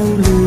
Paulo.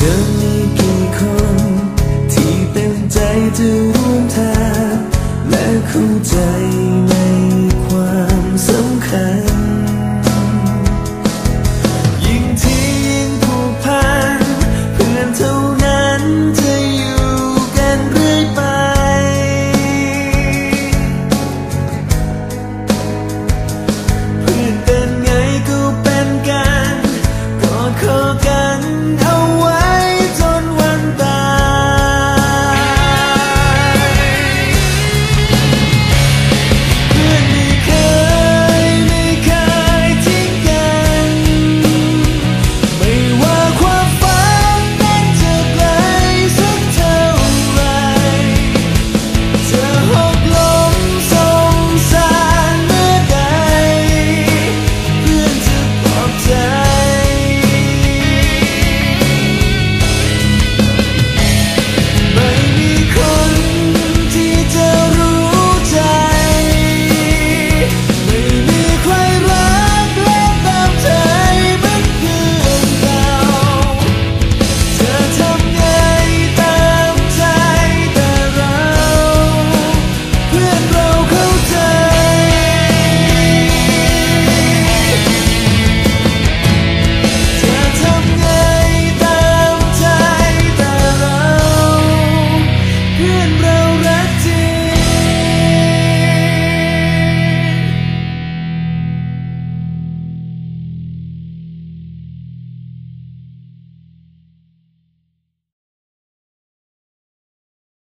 เธมีกี่คน ที่เต็มใจจะร่วมทางและเข้าใจ